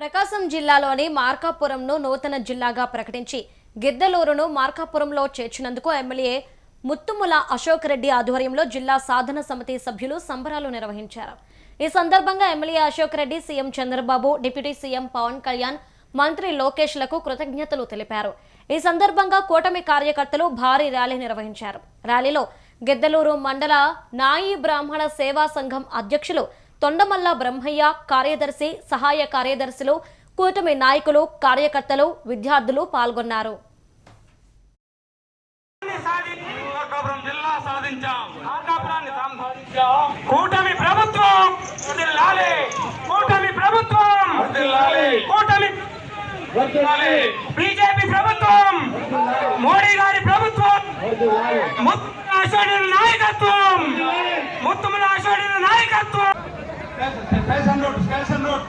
ప్రకాశం జిల్లాలోని మార్కాపురంను నూతన జిల్లాగా ప్రకటించి గిద్దలూరును మార్కాపురంలో చేర్చినందుకు ఎమ్మెల్యే ముత్తుముల అశోక్ రెడ్డి ఆధ్వర్యంలో జిల్లా సాధన సమితి సభ్యులు సంబరాలు నిర్వహించారు. ఈ సందర్భంగా MLA Ashok Reddy CM Chandrababu deputy CM Pawan Kalyan మంత్రి లోకేష్లకు కృతజ్ఞతలు తెలిపారు. ఈ సందర్భంగా కూటమి కార్యకర్తలు భారీ ర్యాలీ నిర్వహించారు. ర్యాలీలో గిద్దలూరు మండల నాయి బ్రాహ్మణ సేవా సంఘం అధ్యక్షులు తొండమల్ల బ్రహ్మయ్య కార్యదర్శి సహాయ కార్యదర్శులు కూటమి నాయకులు కార్యకర్తలు విద్యార్థులు పాల్గొన్నారు. మార్కాపురం జిల్లా సాధించాం. మార్కాపురాన్ని సాధించాం కూటమి ప్రభుత్వం వర్ధిల్లాలి కూటమి ప్రభుత్వం వర్ధిల్లాలి కూటమి వర్ధిల్లాలి బీజేపీ ప్రభుత్వం మోడీ గారి ప్రభుత్వం అశోడి నాయకత్వం ముత్తుముల అశోడి నాయకత్వం. Station road station road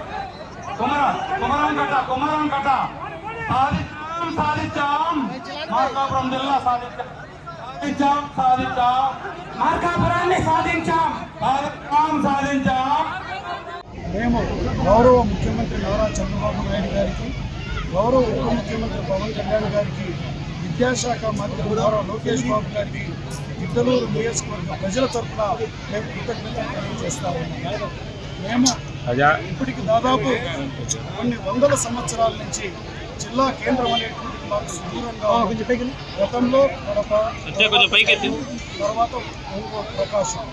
Kumaram Kumaram కట్ట కుమరం కట్ట. సాధించాం సాధించాం మార్కాపురం జిల్లా సాధించాం సాధించాం సాధించాం మార్కాపురాన్ని సాధించాం. సాధించాం సాధించాం. మేము గౌరవ ముఖ్యమంత్రి నారా చంద్రబాబు నాయుడు గారికి గౌరవ ఉప ముఖ్యమంత్రి పవన్ కళ్యాణ్ గారికి విద్యాశాఖ మంత్రి గౌరవ లోకేష్ బాబు గారికి ఇద్దరు నియోజకవర్గ ప్రజల తరఫున మేము కృతజ్ఞతలు తెలియజేస్తా ఉన్నాం. మేము ఇప్పటికి దాదాపు కొన్ని వందల సంవత్సరాల నుంచి జిల్లా కేంద్రం అనేటువంటి మాకు సుదూరంగా ఉంది. గతంలో కడప తర్వాత ఒంగోలు ప్రకాశం.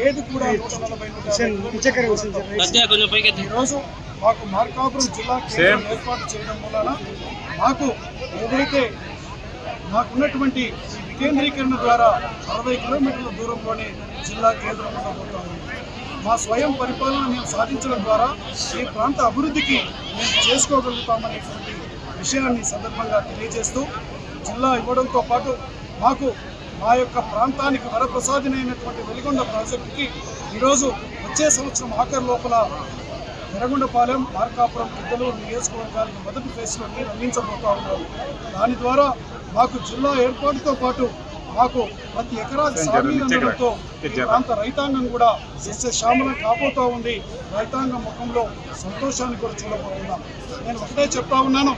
ఏది కూడా నూట నలభై నూట ఈరోజు మాకు మార్కాపురం జిల్లా కేంద్రం ఏర్పాటు చేయడం వలన మాకు ఏదైతే మాకున్నటువంటి వికేంద్రీకరణ ద్వారా అరవై కిలోమీటర్ల దూరంలోనే జిల్లా కేంద్రం ఉండబోతా ఉంది మా స్వయం పరిపాలన మేము సాధించడం ద్వారా ఈ ప్రాంత అభివృద్ధికి మేము చేసుకోగలుగుతామనేటువంటి విషయాన్ని సందర్భంగా తెలియజేస్తూ జిల్లా ఇవ్వడంతో పాటు మాకు మా యొక్క ప్రాంతానికి వరప్రసాదినైనటువంటి వెలిగొండ ప్రాజెక్టుకి ఈరోజు వచ్చే సంవత్సరం ఆఖరి లోపల ఎర్రగొండపాలెం మార్కాపురం పెద్దలూరు నియోజకవర్గానికి మొదటి ఫేజ్లో నీరు అందించబోతా ఉన్నారు దాని ద్వారా మాకు జిల్లా ఏర్పాటుతో పాటు మాకు ప్రతి ఎకరాకి సాగునీరు అందడంతో ఈ ప్రాంత రైతాంగం కూడా సస్యశ్యామలం కాబోతా ఉంది. రైతాంగం ముఖంలో సంతోషాన్ని కూడా చూడబోతున్నాం. నేను ఒకటే చెప్తా ఉన్నాను.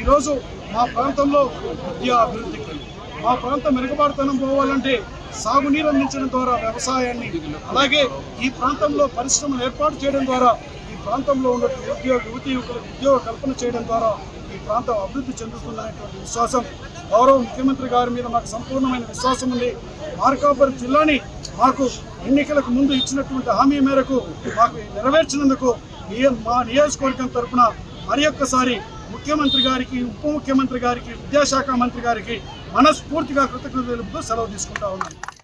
ఈరోజు మా ప్రాంతంలో విద్యా అభివృద్ధికి మా ప్రాంతం మెరుగుపడతనం పోవాలంటే సాగునీరు అందించడం ద్వారా వ్యవసాయాన్ని అలాగే ఈ ప్రాంతంలో పరిశ్రమలు ఏర్పాటు చేయడం ద్వారా ఈ ప్రాంతంలో ఉన్న ఉద్యోగ యువతి యువకులకు ఉద్యోగ కల్పన చేయడం ద్వారా ఈ ప్రాంతం అభివృద్ధి చెందుతుందనేటువంటి విశ్వాసం గౌరవ ముఖ్యమంత్రి గారి మీద మాకు సంపూర్ణమైన విశ్వాసం ఉంది. మార్కాపురం జిల్లాని మాకు ఎన్నికలకు ముందు ఇచ్చినటువంటి హామీ మేరకు మాకు నెరవేర్చినందుకు మా నియోజకవర్గం తరఫున మరి ఒక్కసారి ముఖ్యమంత్రి గారికి ఉప ముఖ్యమంత్రి గారికి విద్యాశాఖ మంత్రి గారికి మనస్ఫూర్తిగా కృతజ్ఞతలు తెలుపుతూ సెలవు తీసుకుంటా ఉన్నాను.